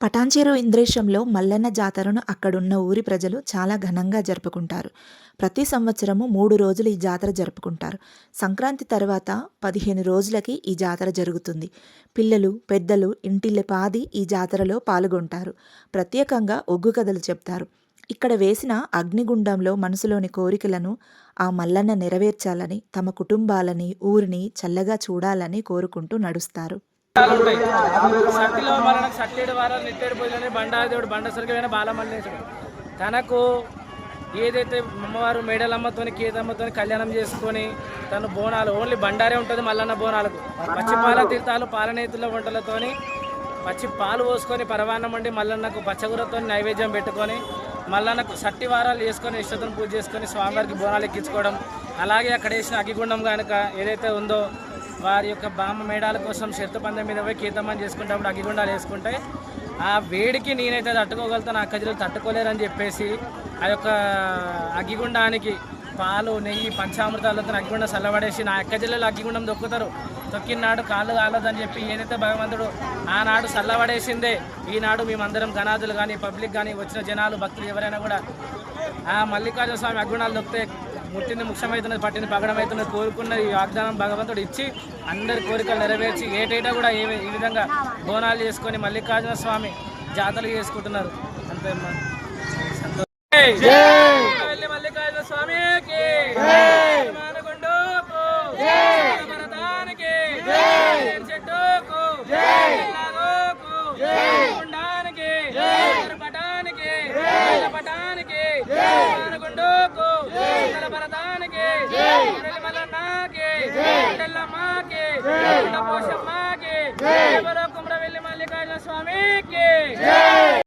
పటాన్చెరు ఇంద్రేశంలో మల్లన్న జాతరను అక్కడున్న ఊరి ప్రజలు చాలా ఘనంగా జరుపుకుంటారు. ప్రతి సంవత్సరము మూడు రోజులు ఈ జాతర జరుపుకుంటారు. సంక్రాంతి తర్వాత పదిహేను రోజులకి ఈ జాతర జరుగుతుంది. పిల్లలు, పెద్దలు ఇంటిల్లిపాది ఈ జాతరలో పాల్గొంటారు. ప్రత్యేకంగా ఒగ్గు కథలు చెప్తారు. ఇక్కడ వేసిన అగ్నిగుండంలో మనసులోని కోరికలను ఆ మల్లన్న నెరవేర్చాలని, తమ కుటుంబాలని, ఊరిని చల్లగా చూడాలని కోరుకుంటూ నడుస్తారు. ఉంటాయి. సట్టిలో మనకు సట్టేడు వారాలు నెట్టేడు పోయిన బండాదేవుడు బండ సరిగ్గా బాలమల్లేశుడు. తనకు ఏదైతే అమ్మవారు మేడలమ్మతోని కేదమ్మతోని కళ్యాణం చేసుకొని తను బోనాలు ఓన్లీ బండారే ఉంటుంది మల్లన్న బోనాలకు. పచ్చి పాల తీర్థాలు పాలనేతుల వంటలతోని పచ్చి పాలు పోసుకొని పరవాన్నం వండి మల్లన్నకు పచ్చగురతో నైవేద్యం పెట్టుకొని మల్లన్నకు సట్టి వారాలు చేసుకొని ఇష్టతను పూజ చేసుకొని స్వామివారికి బోనాలు ఎక్కించుకోవడం. అలాగే అక్కడ వేసిన అగ్గిగుండం కనుక ఏదైతే ఉందో వారి యొక్క బామ్మ మేడాల కోసం శర్త పందెం మీద పోయి కీర్తమని చేసుకుంటప్పుడు అగ్గిగుండాలు వేసుకుంటే ఆ వేడికి నేనైతే తట్టుకోగలుగుతాను ఆ కజలు తట్టుకోలేరని చెప్పేసి ఆ యొక్క అగ్గిగుండానికి పాలు నెయ్యి పంచామృతాలతో అగ్గిగుండం చల్లబడేసి నా అక్క జిల్లాలో అగ్గిగుండం దొక్కుతారు తొక్కినాడు కాళ్ళు కాలదని చెప్పి ఏదైతే భగవంతుడు ఆనాడు చల్లబడేసిందే. ఈనాడు మేమందరం ఘనాదులు కానీ పబ్లిక్ కానీ వచ్చిన జనాలు భక్తులు ఎవరైనా కూడా ఆ మల్లికార్జున స్వామి అగ్గుణాలు దొక్కితే ముట్టింది ముఖ్యమవుతున్నది పట్టింది పగడమవుతున్నది కోరుకున్న ఈ వాగ్దానం భగవంతుడు ఇచ్చి అందరి కోరికలు నెరవేర్చి ఏటైనా కూడా ఏ ఈ విధంగా బోనాలు చేసుకొని మల్లికార్జున స్వామి జాతరలు చేసుకుంటున్నారు. అంతే మల్లికార్జున స్వామికి పటానికి, మానకొండకు, భరతానికి, మల్లన్నకి, పోషమ్మకి, కుమ్రవెల్లి మల్లికార్జున స్వామికి